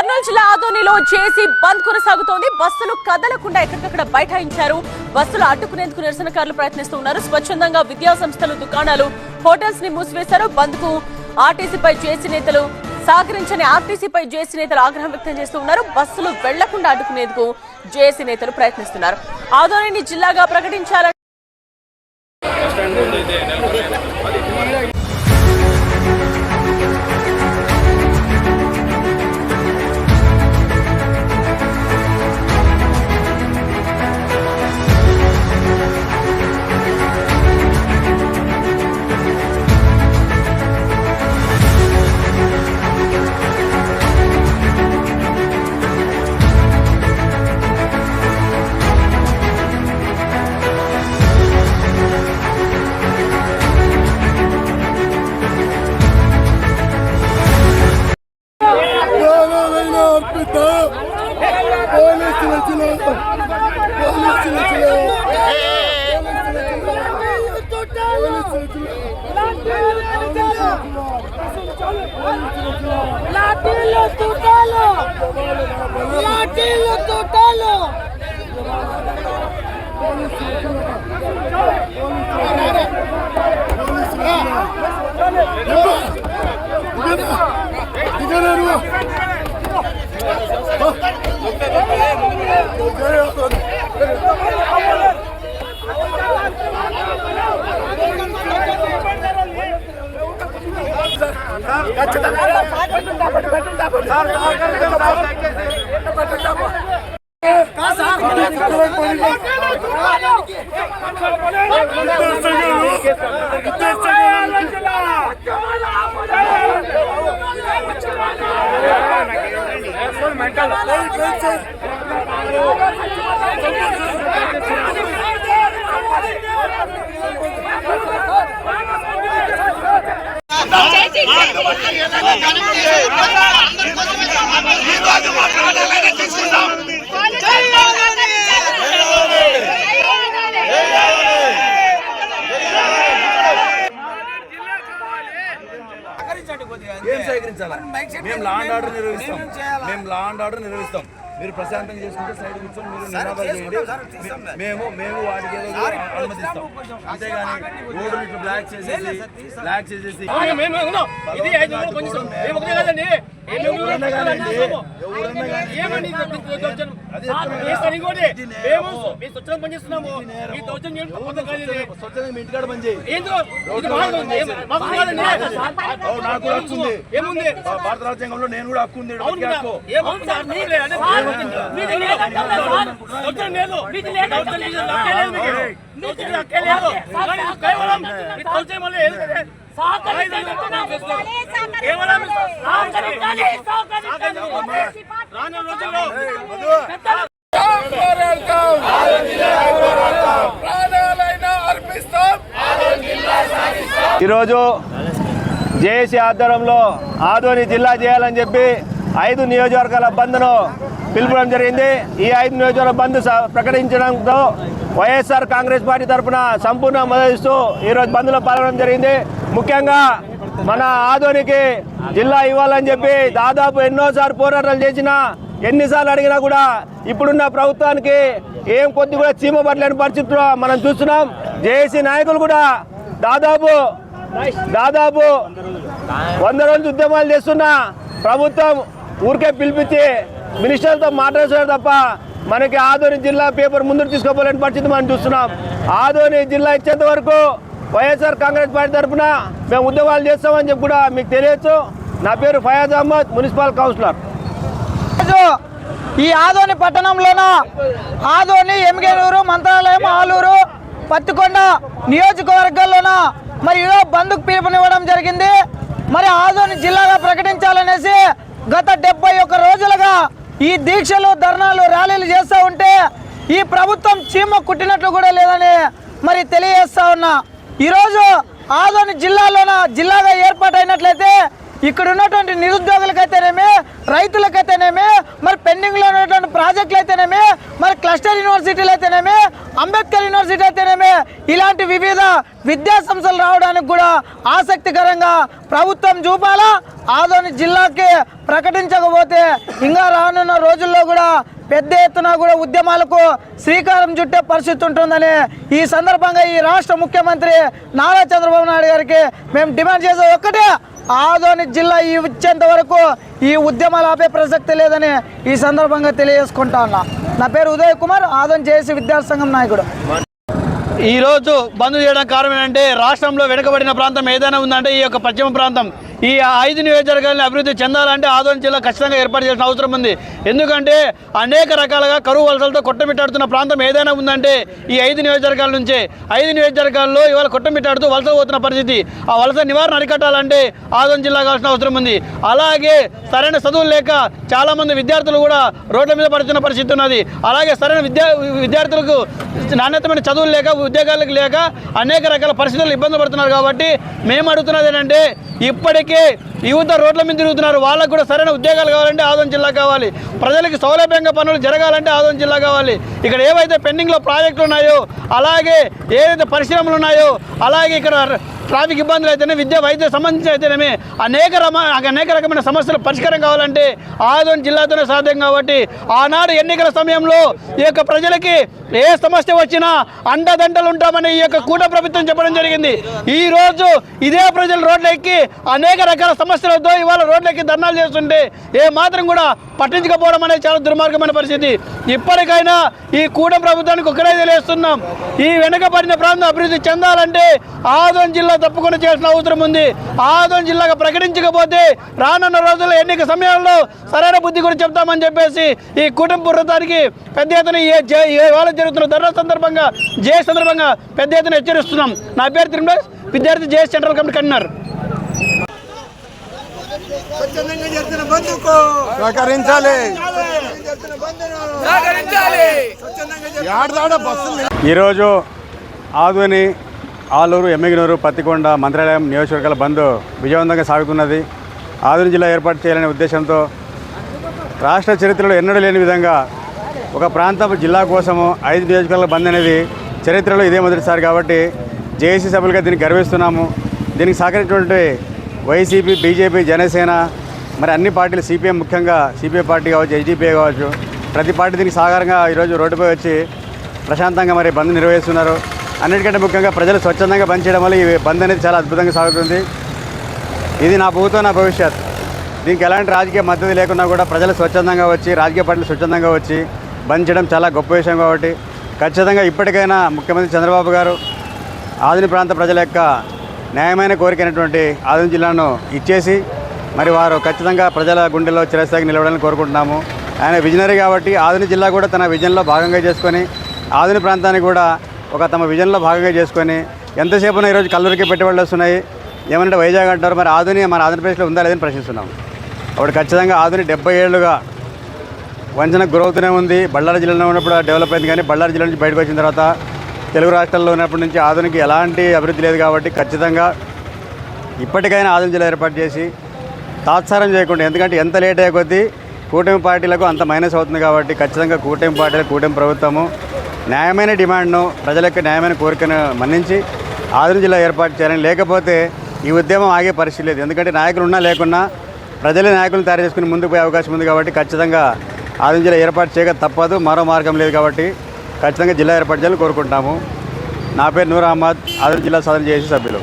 కర్నూలు జిల్లా ఆదోనిలో చేసి బంద్ కొనసాగుతోంది. బస్సులు కదలకుండా ఎక్కడికక్కడ బైఠాయించారు. బస్సులు అడ్డుకునేందుకు నిరసనకారులు ప్రయత్నిస్తున్నారు స్వచ్ఛందంగా విద్యా సంస్థలు దుకాణాలు హోటల్స్ని మూసివేశారు. బంద్కు ఆర్టీసీపై జేసీ నేతలు సహకరించని ఆర్టీసీపై జేసీ నేతలు ఆగ్రహం వ్యక్తం చేస్తూ ఉన్నారు. బస్సులు వెళ్ళకుండా అడ్డుకునేందుకు జేసీ నేతలు ప్రయత్నిస్తున్నారు. ఆదోనిని జిల్లాగా ప్రకటించాలని లాఠీలు తుటాలు इतर सगळं ఏం సేకరించాలా మేము లా అండ్ ఆర్డర్ నిర్వహిస్తాం. మేము లా అండ్ ఆర్డర్ నిర్వహిస్తాం. మీరు ప్రశాంతంగా చేసుకుంటే సైడ్ కూర్చొని మీరు నినాదాలు చేయండి. మేము మేము వాటికి ఏదో అనుమతిస్తాం. అంతేగాని రోడ్డు ఇట్లా బ్లాక్ చేసేసి బ్లాక్ చేసేసి పనిచేస్తున్నాము. ఈ చేయడం కాదు. స్వచ్ఛంగా మీ ఇంటికాడ పని చేయి. ఏందో నాకు కూడా హక్కు ఉంది. ఏముంది? భారత రాజ్యాంగంలో నేను కూడా హక్కు ఉంది కేవలం కేవలం రోజుల్లో ఈరోజు జేఏసీ ఆధ్వర్యంలో ఆదోని జిల్లా చేయాలని చెప్పి ఐదు నియోజకవర్గాల బంద్ను పిలుపడం జరిగింది. ఈ ఐదు నియోజకవర్గ బంద్ స- ప్రకటించడంతో వైఎస్ఆర్ కాంగ్రెస్ పార్టీ తరఫున సంపూర్ణ మద్దతిస్తూ ఈరోజు బంద్లో పాల్గొనడం జరిగింది. ముఖ్యంగా మన ఆదోనికి జిల్లా ఇవ్వాలని చెప్పి దాదాపు ఎన్నోసార్లు పోరాటాలు చేసినా ఎన్నిసార్లు అడిగినా కూడా ఇప్పుడున్న ప్రభుత్వానికి ఏం కొద్ది కూడా చీమ పట్టలేని పరిస్థితిలో మనం చూస్తున్నాం. జేఏసీ నాయకులు కూడా దాదాపు దాదాపు వంద రోజులు ఉద్యమాలు చేస్తున్న ప్రభుత్వం ఊరికే పిలిపించి మినిస్టర్లతో మాట్లాడుతున్నారు తప్ప మనకి ఆదోని జిల్లా పేపర్ ముందుకు తీసుకోపోలేని పరిస్థితి మనం చూస్తున్నాం. ఆదోని జిల్లా ఇచ్చేంత వరకు వైఎస్ఆర్ కాంగ్రెస్ పార్టీ తరఫున మేము ఉద్యోగాలు చేస్తామని చెప్పి కూడా మీకు తెలియచ్చు. నా పేరు ఫయాజ్ అహ్మద్ మున్సిపల్ కౌన్సిలర్. ఈ ఆదోని పట్టణంలోన ఆదోని ఎమ్గేనూరు మంత్రాలయం ఆలూరు పత్తికొండ నియోజకవర్గాల్లోన మరి ఈరోజు బంధుకు పిలుపునివ్వడం జరిగింది. మరి ఆదోని జిల్లాగా ప్రకటించాలనేసి గత డెబ్బై ఒక్క రోజులుగా ఈ దీక్షలు ధర్నాలు ర్యాలీలు చేస్తూ ఉంటే ఈ ప్రభుత్వం చీమ కుట్టినట్లు కూడా లేదని మరి తెలియజేస్తా ఉన్నా. ఈరోజు ఆదోని జిల్లాలోన జిల్లాగా ఏర్పాటైనట్లయితే ఇక్కడ ఉన్నటువంటి నిరుద్యోగులకైతేనేమి రైతులకైతేనేమి మరి పెండింగ్లో ఉన్నటువంటి ప్రాజెక్టులు అయితేనేమి మరి క్లస్టర్ యూనివర్సిటీలు అయితేనేమి అంబేద్కర్ యూనివర్సిటీ అయితేనేమి ఇలాంటి వివిధ విద్యా సంస్థలు రావడానికి కూడా ఆసక్తికరంగా ప్రభుత్వం చూపాలా. ఆదోని జిల్లాకి ప్రకటించకపోతే ఇంకా రానున్న రోజుల్లో కూడా పెద్ద ఎత్తున కూడా ఉద్యమాలకు శ్రీకారం చుట్టే పరిస్థితి ఉంటుందని ఈ సందర్భంగా ఈ రాష్ట్ర ముఖ్యమంత్రి నారా చంద్రబాబు నాయుడు గారికి మేము డిమాండ్ చేసే ఒక్కటే ఆదోని జిల్లా ఈ వచ్చేంత వరకు ఈ ఉద్యమాలు ఆపే ప్రసక్తి లేదని ఈ సందర్భంగా తెలియజేసుకుంటా ఉన్నా. నా పేరు ఉదయ్ కుమార్ ఆదోని జేసీ విద్యార్థి సంఘం నాయకుడు. ఈరోజు బంద్ చేయడం కారణం ఏంటంటే రాష్ట్రంలో వెనుకబడిన ప్రాంతం ఏదైనా ఉందంటే ఈ యొక్క పశ్చిమ ప్రాంతం ఈ ఐదు నియోజకవర్గాలను అభివృద్ధి చెందాలంటే ఆదోని జిల్లా ఖచ్చితంగా ఏర్పాటు చేసిన అవసరం ఉంది. ఎందుకంటే అనేక రకాలుగా కరువు వలసలతో కొట్టమిట్టాడుతున్న ప్రాంతం ఏదైనా ఉందంటే ఈ ఐదు నియోజకవర్గాల నుంచే. ఐదు నియోజకవర్గాల్లో ఇవాళ కొట్టమిట్టాడుతూ వలస పోతున్న పరిస్థితి. ఆ వలస నివారణ అరికట్టాలంటే ఆదోని జిల్లా కావాల్సిన అవసరం ఉంది. అలాగే సరైన చదువులు లేక చాలామంది విద్యార్థులు కూడా రోడ్ల మీద పడుతున్న పరిస్థితి ఉన్నది. అలాగే సరైన విద్యా విద్యార్థులకు నాణ్యతమైన చదువులు లేక ఉద్యోగాలకు లేక అనేక రకాల పరిస్థితులు ఇబ్బంది పడుతున్నారు కాబట్టి మేము అడుగుతున్నది ఏంటంటే ఇప్పటికీ के యువత రోడ్ల మీద తిరుగుతున్నారు. వాళ్ళకు కూడా సరైన ఉద్యోగాలు కావాలంటే ఆదోన్ జిల్లా కావాలి. ప్రజలకు సౌలభ్యంగా పనులు జరగాలంటే ఆదోన్ జిల్లా కావాలి. ఇక్కడ ఏవైతే పెండింగ్లో ప్రాజెక్టులు ఉన్నాయో అలాగే ఏదైతే పరిశ్రమలు ఉన్నాయో అలాగే ఇక్కడ ట్రాఫిక్ ఇబ్బందులు అయితేనే విద్య వైద్య సంబంధించి అయితేనేమి అనేక రమ అనేక రకమైన సమస్యలు పరిష్కారం కావాలంటే ఆదోన్ జిల్లాతోనే సాధ్యం కాబట్టి ఆనాడు ఎన్నికల సమయంలో ఈ యొక్క ప్రజలకి ఏ సమస్య వచ్చినా అండదండలు ఉంటామని ఈ యొక్క కూట ప్రభుత్వం చెప్పడం జరిగింది. ఈ రోజు ఇదే ప్రజలు రోడ్లు ఎక్కి అనేక రకాల సమస్యలతో ఇవాళ రోడ్లకి ధర్నాలు చేస్తుంటే ఏ మాత్రం కూడా పట్టించకపోవడం అనేది చాలా దుర్మార్గమైన పరిస్థితి. ఇప్పటికైనా ఈ కూట ప్రభుత్వానికి ఒకటే తెలియస్తున్నాం ఈ వెనుకబడిన ప్రాంతం అభివృద్ధి చెందాలంటే ఆదోన్ జిల్లా తప్పకుండా చేయాల్సిన అవసరం ఉంది. ఆదోన్ జిల్లాగా ప్రకటించకపోతే రానున్న రోజుల్లో ఎన్నిక సమయంలో సరైన బుద్ధి కూడా చెప్తామని చెప్పేసి ఈ కుటుంబ వృత్తానికి పెద్ద ఎత్తున ఏ జే- ఏ వేళ జరుగుతున్న ధర్నా సందర్భంగా జే సందర్భంగా పెద్ద ఎత్తున హెచ్చరిస్తున్నాం. నా పేరు తిరుమల విద్యార్థి జేఎస్ సెంట్రల్ కమిటీ కన్వీనర్. సహకరించాలి. ఏడదాడ బస్సులు ఈరోజు ఆదుని ఆలూరు ఎమ్మిగినూరు పత్తికొండ మంత్రాలయం నియోజకవర్గాల బంద్ విజయవంతంగా సాగుతున్నది. ఆదూరు జిల్లా ఏర్పాటు చేయాలనే ఉద్దేశంతో రాష్ట్ర చరిత్రలో ఎన్నడూ లేని విధంగా ఒక ప్రాంతం జిల్లా కోసము ఐదు నియోజకవర్గాల బంద్ అనేది చరిత్రలో ఇదే మొదటిసారి కాబట్టి జేఏసీ సభ్యులుగా దీన్ని గర్విస్తున్నాము. దీనికి సహకరించినటువంటి వైసీపీ బీజేపీ జనసేన మరి అన్ని పార్టీలు సిపిఎం ముఖ్యంగా సిపిఐ పార్టీ కావచ్చు హెచ్డిపిఐ కావచ్చు ప్రతి పార్టీ దీనికి సాగరంగా ఈరోజు రోడ్డుపై వచ్చి ప్రశాంతంగా మరి బంద్ నిర్వహిస్తున్నారు. అన్నిటికంటే ముఖ్యంగా ప్రజలు స్వచ్ఛందంగా బంద్ చేయడం వల్ల ఈ బంద్ అనేది చాలా అద్భుతంగా సాగుతుంది. ఇది నా ప్రభుత్వం నా భవిష్యత్. దీనికి ఎలాంటి రాజకీయ మద్దతు లేకున్నా కూడా ప్రజలు స్వచ్ఛందంగా వచ్చి రాజకీయ పార్టీలు స్వచ్ఛందంగా వచ్చి బంద్ చేయడం చాలా గొప్ప విషయం కాబట్టి ఖచ్చితంగా ఇప్పటికైనా ముఖ్యమంత్రి చంద్రబాబు గారు ఆదిని ప్రాంత ప్రజల యొక్క న్యాయమైన కోరికైనటువంటి ఆదిని జిల్లాను ఇచ్చేసి మరి వారు ఖచ్చితంగా ప్రజల గుండెల్లో చిరస్థాయికి నిలవడాలని కోరుకుంటున్నాము. ఆయన విజనరీ కాబట్టి ఆదిని జిల్లా కూడా తన విజన్లో భాగంగా చేసుకొని ఆదిని ప్రాంతాన్ని కూడా ఒక తమ విజన్లో భాగంగా చేసుకొని ఎంతసేపున ఈరోజు కల్లూరికి పెట్టుబడులు వస్తున్నాయి. ఏమంటే వైజాగ్ అంటారు మరి ఆధుని మన ఆంధ్రప్రదేశ్లో ఉందా లేదని ప్రశ్నిస్తున్నాం. అప్పుడు ఖచ్చితంగా ఆధుని డెబ్బై ఏళ్ళుగా వంచనకు గురవుతూనే ఉంది. బళ్ళారి జిల్లాలో ఉన్నప్పుడు డెవలప్ అయింది కానీ బళ్ళారి జిల్లా నుంచి బయటకు వచ్చిన తర్వాత తెలుగు రాష్ట్రాల్లో ఉన్నప్పటి నుంచి ఆధునికి ఎలాంటి అభివృద్ధి లేదు కాబట్టి ఖచ్చితంగా ఇప్పటికైనా ఆధునిక జిల్లా ఏర్పాటు చేసి తాత్సారం చేయకుండా ఎందుకంటే ఎంత లేట్ అయ్యే కొద్దీ కూటమి పార్టీలకు అంత మైనస్ అవుతుంది కాబట్టి ఖచ్చితంగా కూటమి పార్టీలు కూటమి ప్రభుత్వము న్యాయమైన డిమాండ్ను ప్రజల యొక్క న్యాయమైన కోరికను మన్నించి ఆధునిక జిల్లా ఏర్పాటు చేయాలని. లేకపోతే ఈ ఉద్యమం ఆగే పరిస్థితి లేదు. ఎందుకంటే నాయకులు ఉన్నా లేకున్నా ప్రజలే నాయకులను తయారు చేసుకుని ముందుకు పోయే అవకాశం ఉంది కాబట్టి ఖచ్చితంగా ఆధునిక జిల్లా ఏర్పాటు చేయక తప్పదు మరో మార్గం లేదు కాబట్టి ఖచ్చితంగా జిల్లా ఏర్పాటు చేయాలని కోరుకుంటాము నా పేరు నూర్ అహ్మద్ ఆదిలాబాద్ జిల్లా సాధన చేసి సభ్యులు.